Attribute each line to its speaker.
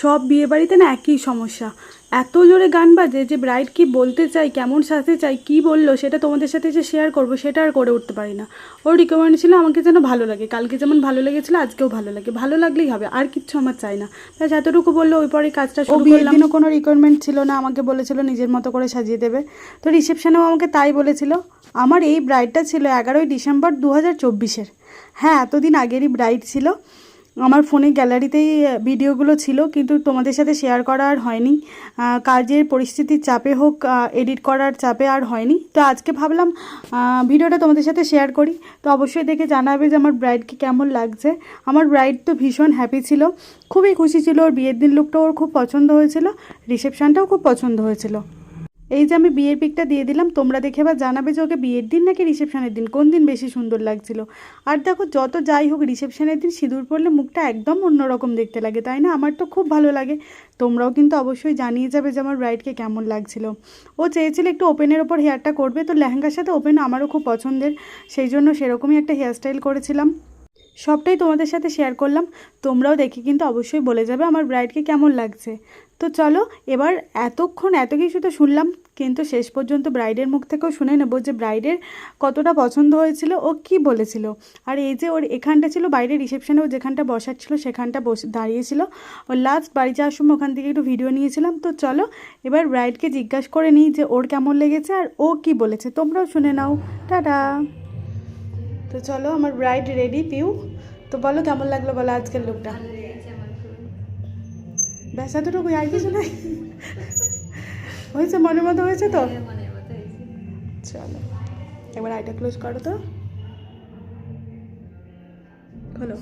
Speaker 1: সব বিয়ে বাড়িতে না একই সমস্যা। এত জোরে গান বাজে যে ব্রাইড কি বলতে চাই কেমন সাজতে চাই কি বলল সেটা তোমাদের সাথে যে শেয়ার করব সেটা আর করে উঠতে পারি না। ওর রিকমেন্ড ছিল আমাকে যেন ভালো লাগে। কালকে যেমন ভালো লেগেছিলো আজকেও ভালো লাগে। ভালো লাগলেই হবে আর কিচ্ছু আমার চাই না। ব্যাস এতটুকু বলল ওই পরে কাজটা শুরু করলাম। কোনো রিকোয়ারমেন্ট ছিল না আমাকে বলেছিল নিজের মতো করে সাজিয়ে দেবে। তো রিসেপশনেও আমাকে তাই বলেছিল আমার এই ব্রাইডটা ছিল এগারোই ডিসেম্বর দু হাজার চব্বিশের। হ্যাঁ এতদিন আগেরই ব্রাইড ছিল। আমার ফোনে গ্যালারিতেই ভিডিওগুলো ছিল, কিন্তু তোমাদের সাথে শেয়ার করা আর হয়নি। কাজের পরিস্থিতির চাপে হোক এডিট করার চাপে আর হয়নি। তো আজকে ভাবলাম ভিডিওটা তোমাদের সাথে শেয়ার করি। তো অবশ্যই দেখে জানাবে যে আমার ব্রাইডকে কেমন লাগছে। আমার ব্রাইড তো ভীষণ হ্যাপি ছিল। খুবই খুশি ছিল ওর বিয়ের দিন লুকটা ওর খুব পছন্দ হয়েছিল। রিসেপশানটাও খুব পছন্দ হয়েছিল। এই যে আমি বিয়ের পিকটা দিয়ে দিলাম, তোমরা দেখে এবার জানাবে যে ওকে বিয়ের দিন নাকি রিসেপশনের দিন? কোন দিন বেশি সুন্দর লাগছিল? আর দেখো, যত যাই হোক, রিসেপশনের দিন সিঁদুর পরলে মুখটা একদম অন্যরকম দেখতে লাগে, তাই না? আমার তো খুব ভালো লাগে। তোমরাও কিন্তু অবশ্যই জানিয়ে যাবে যে আমার ব্রাইডকে কেমন লাগছিল। ও চেয়েছিল একটু ওপেনের ওপর হেয়ারটা করবে, তো লেহেঙ্গার সাথে ওপেন আমারও খুব পছন্দের। সেই জন্য সেরকমই একটা হেয়ারস্টাইল করেছিলাম। সবটাই তোমাদের সাথে শেয়ার করলাম। তোমরাও দেখে কিন্তু অবশ্যই বলে যাবে আমার ব্রাইডকে কেমন লাগছে। তো চলো, এবার এতক্ষণ এত কিছু তো শুনলাম, কিন্তু শেষ পর্যন্ত ব্রাইডের মুখ থেকেও শুনে নেব যে ব্রাইডের কতটা পছন্দ হয়েছিল, ও কি বলেছিল। আর এই যে ওর এখানটা ছিল, বাইরের রিসেপশনে ও যেখানটা বসার ছিল, সেখানটা বসে দাঁড়িয়েছিল ও লাস্ট বাড়ি যাওয়ার সময় ওখান থেকে একটু ভিডিও নিয়েছিলাম। তো চলো, এবার ব্রাইডকে জিজ্ঞাসা করে নিই যে ওর কেমন লেগেছে আর ও কি বলেছে। তোমরাও শুনে নাও। টাটা! তো চলো আমার ব্রাইড রেডি পিউ। তো বলো কেমন লাগল বলো আজকের লুকটা ব্যাস এতটুকু আর কিছু নাই। হয়েছে মনের মতো হয়েছে তো? চলো এবার আইটা ক্লোজ করো তো। হলো